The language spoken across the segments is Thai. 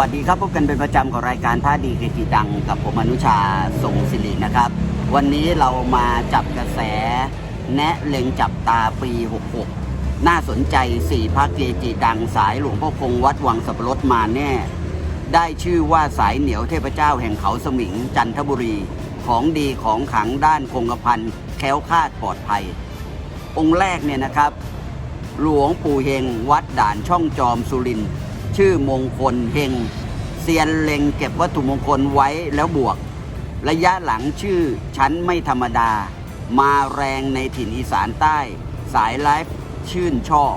วัสดีครับพบกันเป็นประจำของรายการท่าดีเกจิดัง กับผมอนุชาทรงศิรินะครับ วันนี้เรามาจับกระแส แนะเล็งจับตาปี 66 น่าสนใจ 4พระเกจิดังสายหลวงพ่อคงวัดวังสับปะรดมาแน่ ได้ชื่อว่าสายเหนียวเทพเจ้าแห่งเขาสมิงจันทบุรี ของดีของขังด้านคงกระพันแค้วคาดปลอดภัย องค์แรกเนี่ยนะครับ หลวงปู่เฮงวัดด่านช่องจอมสุรินทร์ ชื่อมงคลเฮงเซียนเล็งเก็บวัตถุมงคลไว้แล้วบวก ระยะหลังชื่อชั้นไม่ธรรมดา มาแรงในถิ่นอีสานใต้ สายไลฟ์ชื่นชอบ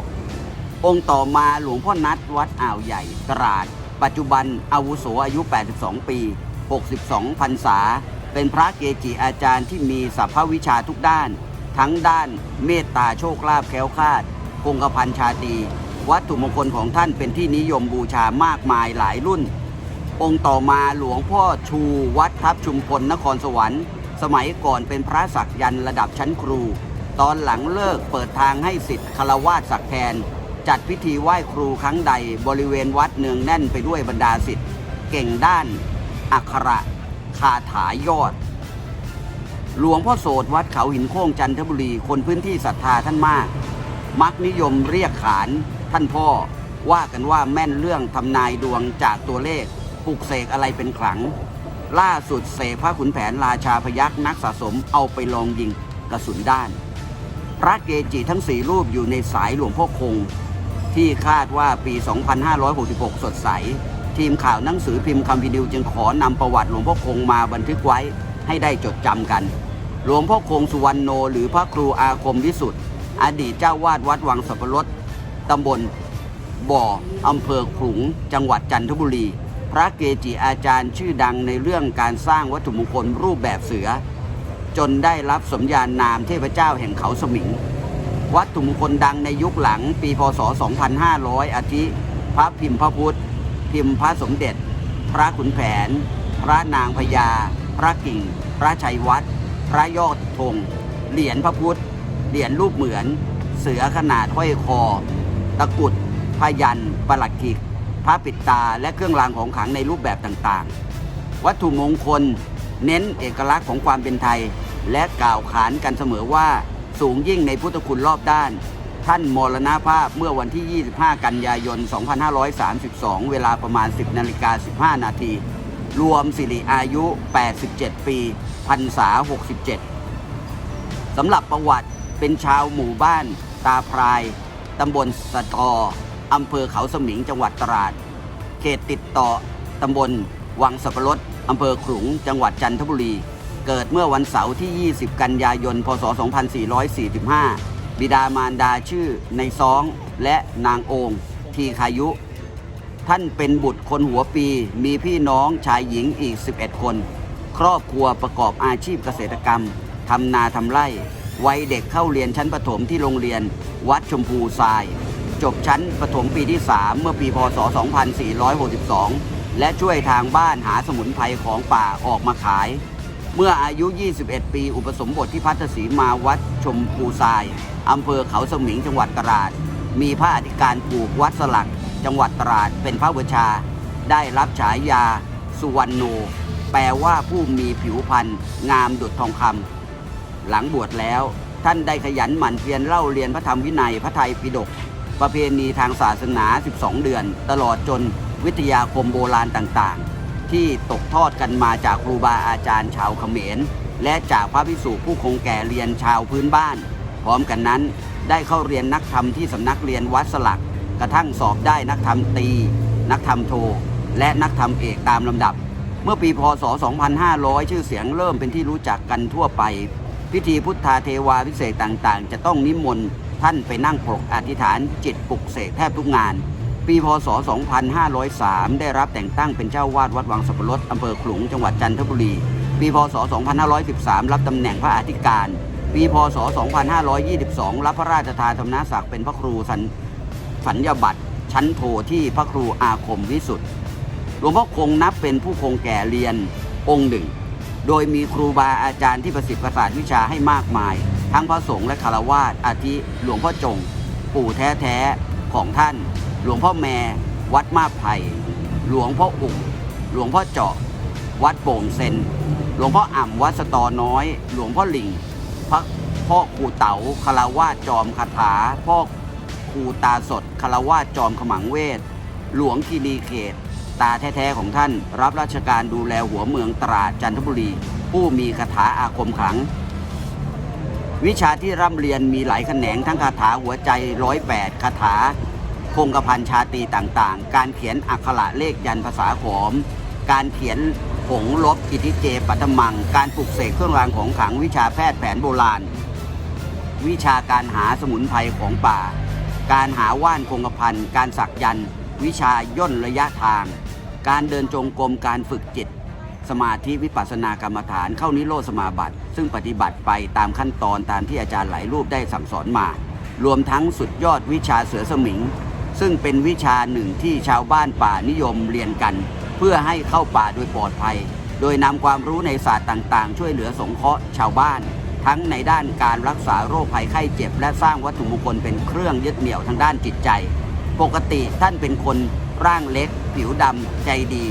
องค์ต่อมาหลวงพ่อนัดวัดอ่าวใหญ่ตราด ปัจจุบันอาวุโสอายุ 82 ปี 62พรรษา เป็นพระเกจิอาจารย์ที่มีสัพพวิชาทุกด้าน ทั้งด้านเมตตาโชคลาภแคล้วคลาดคงกระพันชาตี วัตถุมงคลของท่านเป็นที่นิยมบูชามากมายหลายรุ่น องค์ต่อมาหลวงพ่อชูวัดทับชุมพลนครสวรรค์ สมัยก่อนเป็นพระสักยันต์ระดับชั้นครู ตอนหลังเลิกเปิดทางให้สิทธิ์คารวาสสักแทน จัดพิธีไหว้ครูครั้งใดบริเวณวัดเนืองแน่นไปด้วยบรรดาสิทธิ์เก่งด้านอักขระคาถายอด หลวงพ่อโสดวัดเขาหินโค้งจันทบุรี คนพื้นที่ศรัทธาท่านมาก มักนิยมเรียกขาน ท่านพ่อว่ากันว่าแม่นเรื่องทำนายดวงจากตัวเลขปลุกเสกอะไรเป็นขลัง ล่าสุดเสกพระขุนแผนราชาพยักษ์นักสะสมเอาไปลองยิงกระสุนด้าน พระเกจิทั้งสี่รูปอยู่ในสายหลวงพ่อคง ที่คาดว่าปี 2566 สดใส ทีมข่าวหนังสือพิมพ์คำพินิวจึงขอนำประวัติหลวงพ่อคงมาบันทึกไว้ให้ได้จดจำกัน หลวงพ่อคงสุวรรณโน หรือพระครูอาคมวิสุทธ์อดีตเจ้าวาดวัดวังสับปะรด ตำบลบ่ออำเภอขลุง จังหวัดจันทบุรี พระเกจิอาจารย์ชื่อดังในเรื่องการสร้างวัตถุมงคลรูปแบบเสือ จนได้รับสมญานนามเทพเจ้าแห่งเขาสมิง วัตถุมงคลดังในยุคหลังปีพศ 2500 อาทิ พระพิมพ์พระพุทธ พิมพ์พระสมเด็จ พระขุนแผน พระนางพญา พระกิ่ง พระชัยวัด พระยอดธง เหรียญพระพุทธ เหรียญรูปเหมือน เสือขนาดห้อยคอ ตะกุดพยันประหลัดกิกพระปิดตาและเครื่องรางของขลังในรูปแบบต่างๆ วัตถุมงคลเน้นเอกลักษณ์ของความเป็นไทย และกล่าวขานกันเสมอว่าสูงยิ่งในพุทธคุณรอบด้าน ท่านมรณภาพเมื่อวันที่ 25 กันยายน 2532 เวลาประมาณ 10นาฬิกา15 นาที รวมสิริอายุ 87 ปีพรรษา 67สำหรับประวัติเป็นชาวหมู่บ้านตาพราย ตำบลสะตออำเภอเขาสมิงจังหวัดตราด เขตติดต่อตำบลวังสับปะรดอำเภอขลุง จังหวัดจันทบุรี เกิดเมื่อวันเสาร์ที่ 20 กันยายน พศ 2445 บิดามารดาชื่อในซ้องและนางองทีคายุ ท่านเป็นบุตรคนหัวปี มีพี่น้องชายหญิงอีก 11 คน ครอบครัวประกอบอาชีพเกษตรกรรม ทำนาทำไร่ วัยเด็กเข้าเรียนชั้นประถมที่โรงเรียน วัดชมพูทราย จบชั้นประถมปีที่ 3 เมื่อปีพศ 2462 และช่วยทางบ้านหาสมุนไพรของป่าออกมาขาย เมื่ออายุ 21 ปี อุปสมบทที่พัทสีมาวัดชมพูทรายอำเภอเขาสมิงจังหวัดตราด มีพระอธิการปูกวัดสลัก จังหวัดตราดเป็นพระบูชา ได้รับฉายา สุวรรณโน แปลว่าผู้มีผิวพรรณงามดุจทองคำหลังบวชแล้ว ท่านได้ขยันหมั่นเพียรเล่าเรียนพระธรรมวินัยพระไตรปิฎกประเพณีทางศาสนา 12 เดือน ตลอดจนวิทยาคมโบราณต่างๆ ที่ตกทอดกันมาจากครูบาอาจารย์ชาวเขมร และจากพระภิกษุผู้คงแก่เรียนชาวพื้นบ้าน พร้อมกันนั้นได้เข้าเรียนนักธรรมที่สำนักเรียนวัดสลัก กระทั่งสอบได้นักธรรมตี นักธรรมโท และนักธรรมเอกตามลำดับ เมื่อปีพศ 2500 ชื่อเสียงเริ่มเป็นที่รู้จักกันทั่วไป พิธีพุทธาเทวาพิเศษต่างๆ จะต้องนิมนต์ท่านไปนั่งปลกอธิษฐานจิตปลุกเสกแทบทุกงาน ปีพศ 2503 ได้รับแต่งตั้งเป็นเจ้าวาดวัดวังสับปะรดอำเภอขลุงจังหวัดจันทบุรี ปีพศ 2513 รับตำแหน่งพระอธิการ ปีพศ 2522 รับพระราชทานธรรมนศักดิ์เป็นพระครูสันสัญญบัตรชั้นโทที่พระครูอาคมวิสุทธ์หลวงพ่อคงนับเป็นผู้คงแก่เรียนองค์หนึ่ง โดยมีครูบาอาจารย์ที่ประสิทธิ์ประสาทวิชาให้มากมาย ทั้งพระสงฆ์และคารวาสอาทิหลวงพ่อจง ปู่แท้ๆของท่าน หลวงพ่อแม่วัดมาบไผ่หลวงพ่ออุกหลวงพ่อเจาะ วัดโป่งเซนหลวงพ่ออ่ำวัดสตอน้อย หลวงพ่อหลิงพระพ่อครูเต๋าคารวาสจอมคาถาพ่อครูตาสดคารวาสจอมขมังเวทหลวงคีรีเขต ตาแท้ๆของท่าน รับราชการดูแลหัวเมืองตราดจันทบุรี ผู้มีคาถาอาคมขลัง วิชาที่ร่ำเรียนมีหลายแขนงทั้งคาถาหัวใจร้อยแปดคาถาพงกระพันชาตีต่างๆ การเขียนอักขระเลขยันภาษาขอม การเขียนผงลบอิทธิเจปัตมัง การปลุกเสกเครื่องรางของขลังวิชาแพทย์แผนโบราณ วิชาการหาสมุนไพรของป่า การหาว่านคงกระพันการสักยันต์ วิชาย่นระยะทาง การเดินจงกรมการฝึกจิต สมาธิวิปัสสนากรรมฐานเข้านิโรธสมาบัติ ซึ่งปฏิบัติไปตามขั้นตอนตามที่อาจารย์หลายรูปได้สั่งสอนมา รวมทั้งสุดยอดวิชาเสือสมิง ซึ่งเป็นวิชาหนึ่งที่ชาวบ้านป่านิยมเรียนกัน เพื่อให้เข้าป่าโดยปลอดภัย โดยนำความรู้ในศาสตร์ต่าง ๆ ช่วยเหลือสงเคราะห์ชาวบ้านทั้งในด้านการรักษาโรคภัยไข้เจ็บ และสร้างวัตถุมงคลเป็นเครื่องยึดเหนี่ยวทางด้านจิตใจ ปกติท่านเป็นคนร่างเล็ก ผิวดำใจดี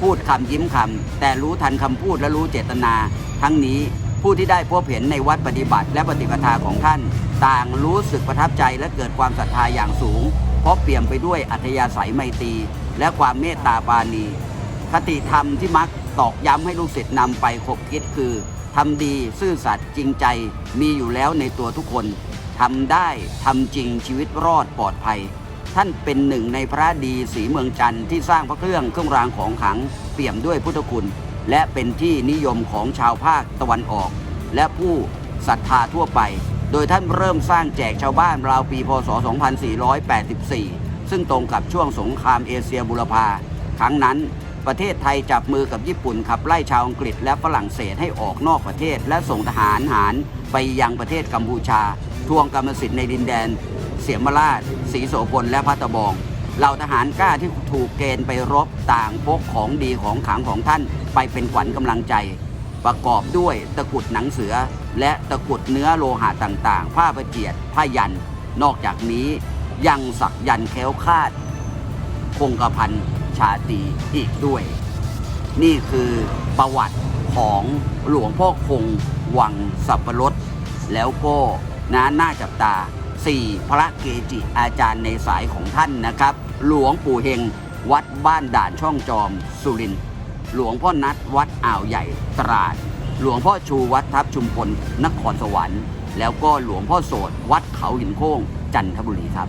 พูดคำยิ้มคำแต่รู้ทันคำพูดและรู้เจตนา ทั้งนี้ผู้ที่ได้พบเห็นในวัดปฏิบัติ และปฏิปทาของท่าน ต่างรู้สึกประทับใจและเกิดความศรัทธาอย่างสูง เพราะเปี่ยมไปด้วยอัธยาศัยไมตรีและความเมตตาปาณีคติธรรมที่มักตอกย้ำให้ลูกศิษย์นำไปคบคิดคือทำดีซื่อสัตย์จริงใจมีอยู่แล้วในตัวทุกคนทำได้ทำจริงชีวิตรอดปลอดภัย ท่านเป็นหนึ่งในพระดีศรีเมืองจันทร์ที่สร้างพระเครื่องเครื่องรางของขลังเปี่ยมด้วยพุทธคุณ และเป็นที่นิยมของชาวภาคตะวันออก และผู้ศรัทธาทั่วไป โดยท่านเริ่มสร้างแจกชาวบ้านราวปีพศ 2484 ซึ่งตรงกับช่วงสงครามเอเชียบุรพาครั้งนั้นประเทศไทยจับมือกับญี่ปุ่นขับไล่ชาวอังกฤษและฝรั่งเศสให้ออกนอกประเทศ และส่งทหารหารไปยังประเทศกัมพูชา ทวงกรรมสิทธิ์ในดินแดน เสียมราช ศรีโสพลและพัตะบองเหล่าทหารกล้าที่ถูกเกณฑ์ไปรบต่างพกของดีของขลังของท่านไปเป็นขวัญกำลังใจ ประกอบด้วยตะกุดหนังเสือ และตะกุดเนื้อโลหะต่างๆ ผ้าประเจียดผ้ายัน นอกจากนี้ยังสักยันแค้วคาด คงกระพันชาตีอีกด้วย นี่คือประวัติของหลวงพ่อคงวังสับปะรดแล้วก็นะน่าจับตา 4. พระเกจิอาจารย์ในสายของท่านนะครับ หลวงปู่เฮงวัดบ้านด่านช่องจอมสุรินทร์หลวงพ่อนัดวัดอ่าวใหญ่ตราด หลวงพ่อชูวัดทับชุมพลนครสวรรค์ แล้วก็หลวงพ่อโสดวัดเขาหินโค้งจันทบุรีครับ